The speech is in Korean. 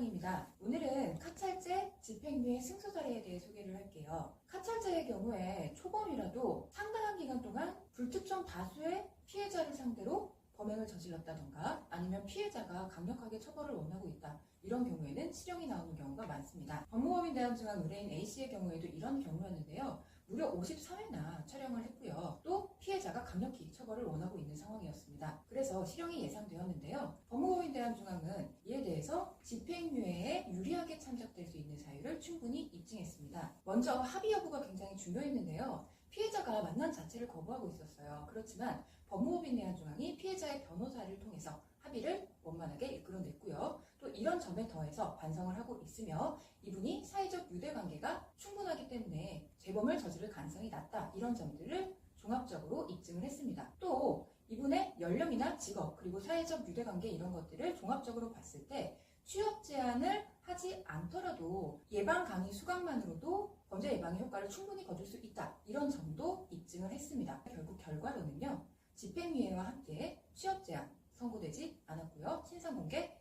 소장입니다. 오늘은 카찰제 집행유예 승소 사례에 대해 소개를 할게요. 카찰제의 경우에 초범이라도 상당한 기간 동안 불특정 다수의 피해자를 상대로 범행을 저질렀다던가 아니면 피해자가 강력하게 처벌을 원하고 있다. 이런 경우에는 실형이 나오는 경우가 많습니다. 법무법인 대학중앙 의뢰인 A씨의 경우에도 이런 경우였는데요. 무려 53회나 촬영을 했고요. 또 피해자가 강력히 처벌을 원하고 있는 상황이었습니다. 그래서 실형이 예상되었는데요. 법무법인 대학중앙은 이에 대해서 집행유예에 유리하게 참작될 수 있는 사유를 충분히 입증했습니다. 먼저 합의 여부가 굉장히 중요했는데요. 피해자가 만남 자체를 거부하고 있었어요. 그렇지만 법무법인 대한중앙이 피해자의 변호사를 통해서 합의를 원만하게 이끌어냈고요. 또 이런 점에 더해서 반성을 하고 있으며 이분이 사회적 유대 관계가 충분하기 때문에 재범을 저지를 가능성이 낮다. 이런 점들을 종합적으로 입증을 했습니다. 또 이분의 연령이나 직업 그리고 사회적 유대 관계 이런 것들을 종합적으로 봤을 때 취업 제한을 하지 않더라도 예방 강의 수강만으로도 범죄 예방의 효과를 충분히 거둘 수 있다. 이런 점도 입증을 했습니다. 결국 결과로는요. 집행유예와 함께 취업 제한 선고되지 않았고요. 신상 공개